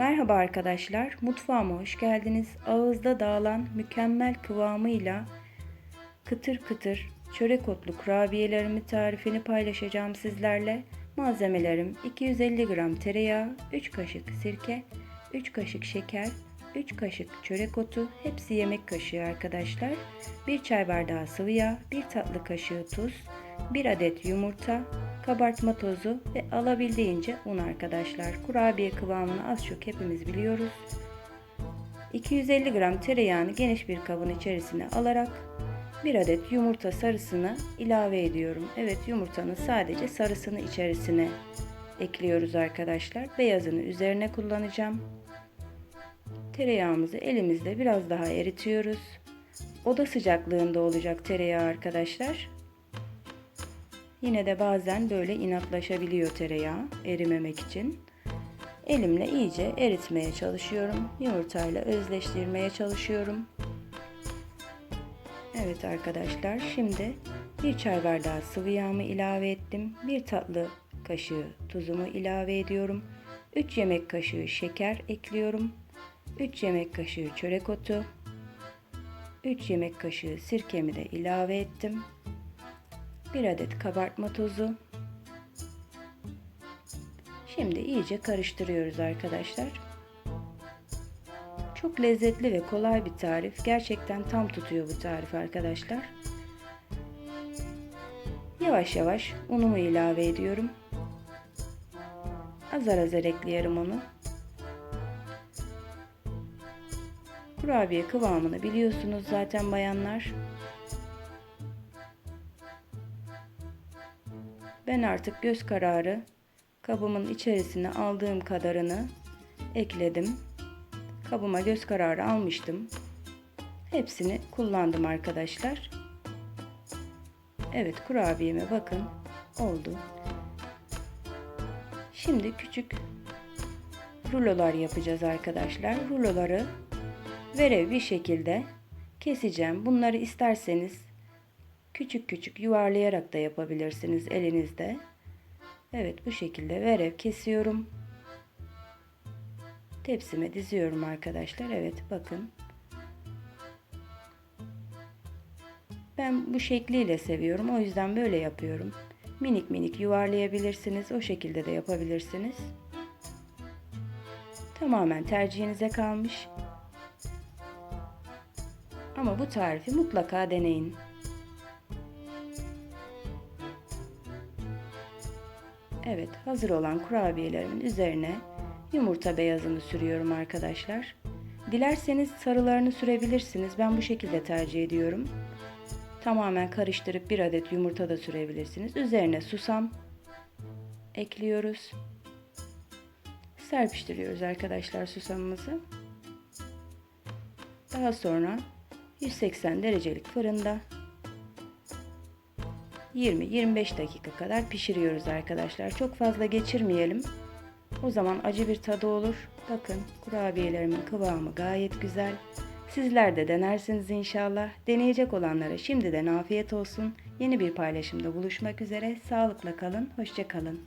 Merhaba arkadaşlar, mutfağıma hoş geldiniz. Ağızda dağılan mükemmel kıvamıyla kıtır kıtır çörek otlu kurabiyelerimi tarifini paylaşacağım sizlerle. Malzemelerim 250 gram tereyağı, 3 kaşık sirke, 3 kaşık şeker, 3 kaşık çörek otu, hepsi yemek kaşığı arkadaşlar. 1 çay bardağı sıvı yağ, 1 tatlı kaşığı tuz, 1 adet yumurta, kabartma tozu ve alabildiğince un arkadaşlar. Kurabiye kıvamını az çok hepimiz biliyoruz. 250 gram tereyağını geniş bir kabın içerisine alarak bir adet yumurta sarısını ilave ediyorum. Evet yumurtanın sadece sarısını içerisine ekliyoruz arkadaşlar. Beyazını üzerine kullanacağım. Tereyağımızı elimizde biraz daha eritiyoruz. Oda sıcaklığında olacak tereyağı arkadaşlar. Yine de bazen böyle inatlaşabiliyor tereyağı erimemek için. Elimle iyice eritmeye çalışıyorum. Yumurtayla özleştirmeye çalışıyorum. Evet arkadaşlar şimdi bir çay bardağı sıvı yağımı ilave ettim. Bir tatlı kaşığı tuzumu ilave ediyorum. 3 yemek kaşığı şeker ekliyorum. 3 yemek kaşığı çörek otu. 3 yemek kaşığı sirkemi de ilave ettim. 1 adet kabartma tozu. Şimdi iyice karıştırıyoruz arkadaşlar. Çok lezzetli ve kolay bir tarif. Gerçekten tam tutuyor bu tarif arkadaşlar. Yavaş yavaş unumu ilave ediyorum. Azar azar ekleyelim onu. Kurabiye kıvamını biliyorsunuz zaten bayanlar. Ben artık göz kararı kabımın içerisine aldığım kadarını ekledim. Kabıma göz kararı almıştım. Hepsini kullandım arkadaşlar. Evet kurabiyeme bakın oldu. Şimdi küçük rulolar yapacağız arkadaşlar. Ruloları verev bir şekilde keseceğim. Bunları isterseniz küçük küçük yuvarlayarak da yapabilirsiniz elinizde. Evet bu şekilde verev kesiyorum. Tepsime diziyorum arkadaşlar. Evet bakın. Ben bu şekliyle seviyorum. O yüzden böyle yapıyorum. Minik minik yuvarlayabilirsiniz. O şekilde de yapabilirsiniz. Tamamen tercihinize kalmış. Ama bu tarifi mutlaka deneyin. Evet, hazır olan kurabiyelerimin üzerine yumurta beyazını sürüyorum arkadaşlar. Dilerseniz sarılarını sürebilirsiniz. Ben bu şekilde tercih ediyorum. Tamamen karıştırıp bir adet yumurta da sürebilirsiniz. Üzerine susam ekliyoruz. Serpiştiriyoruz arkadaşlar susamımızı. Daha sonra 180 derecelik fırında 20-25 dakika kadar pişiriyoruz arkadaşlar. Çok fazla geçirmeyelim. O zaman acı bir tadı olur. Bakın kurabiyelerimin kıvamı gayet güzel. Sizler de denersiniz inşallah. Deneyecek olanlara şimdiden afiyet olsun. Yeni bir paylaşımda buluşmak üzere. Sağlıkla kalın, hoşça kalın.